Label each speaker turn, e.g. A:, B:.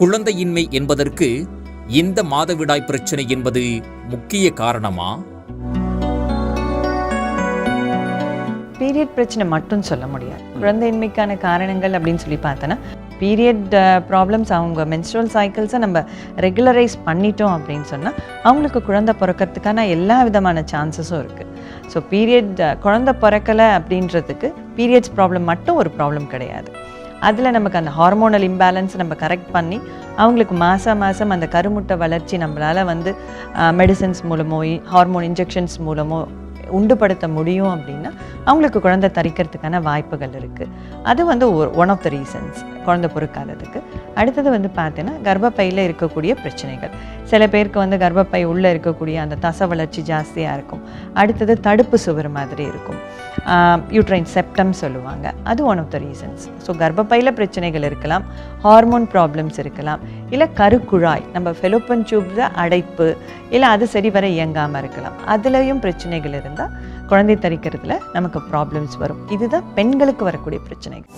A: குழந்தையின்மை என்பதற்கு இந்த மாதவிடாய் பிரச்சனை என்பது முக்கிய காரணமா?
B: பீரியட் பிரச்சனை மட்டும் சொல்ல முடியாது. குழந்தையின்மைக்கான காரணங்கள் அப்படின்னு சொல்லி பார்த்தோன்னா பீரியட் ப்ராப்ளம்ஸ் அவங்க மென்ஸ்ட்ரல் சைக்கிள்ஸை நம்ம ரெகுலரைஸ் பண்ணிட்டோம் அப்படின்னு சொன்னால் அவங்களுக்கு குழந்தை பிறக்கிறதுக்கான எல்லா விதமான சான்சஸும் இருக்குது ஸோ பீரியட் குழந்தை பிறக்கலை அப்படின்றதுக்கு பீரியட்ஸ் ப்ராப்ளம் மட்டும் ஒரு ப்ராப்ளம் கிடையாது. அதில் நமக்கு அந்த ஹார்மோனல் இம்பேலன்ஸ் நம்ம கரெக்ட் பண்ணி அவங்களுக்கு மாதம் மாதம் அந்த கருமுட்டை வளர்ச்சி நம்மளால் வந்து மெடிசன்ஸ் மூலமோ ஹார்மோன் இன்ஜெக்ஷன்ஸ் மூலமோ உண்டுபடுத்த முடியும் அப்படின்னா அவங்களுக்கு குழந்தை தரிக்கிறதுக்கான வாய்ப்புகள் இருக்குது அது வந்து ஒரு ஒன் ஆஃப் த ரீசன்ஸ் குழந்தை பொறுக்காததுக்கு. அடுத்தது வந்து பார்த்தீங்கன்னா கர்ப்பப்பையில் இருக்கக்கூடிய பிரச்சனைகள். சில பேருக்கு வந்து கர்ப்பப்பை உள்ளே இருக்கக்கூடிய அந்த தச வளர்ச்சி ஜாஸ்தியாக இருக்கும். அடுத்தது தடுப்பு சுவர் மாதிரி இருக்கும். யூட்ரைன் செப்டம் சொல்லுவாங்க. அது one of the reasons so கர்ப்பப்பையில் பிரச்சனைகள் இருக்கலாம் ஹார்மோன் ப்ராப்ளம்ஸ் இருக்கலாம் இல்லை கருக்குழாய் நம்ம ஃபெலோப்பன் டியூப்ல அடைப்பு இல்லை அது சரி வர இயங்காமல் இருக்கலாம். அதுலேயும் பிரச்சனைகள் இருந்தால் குழந்தை தரிக்கிறதுல நமக்கு ப்ராப்ளம்ஸ் வரும். இதுதான் பெண்களுக்கு வரக்கூடிய பிரச்சனைகள்.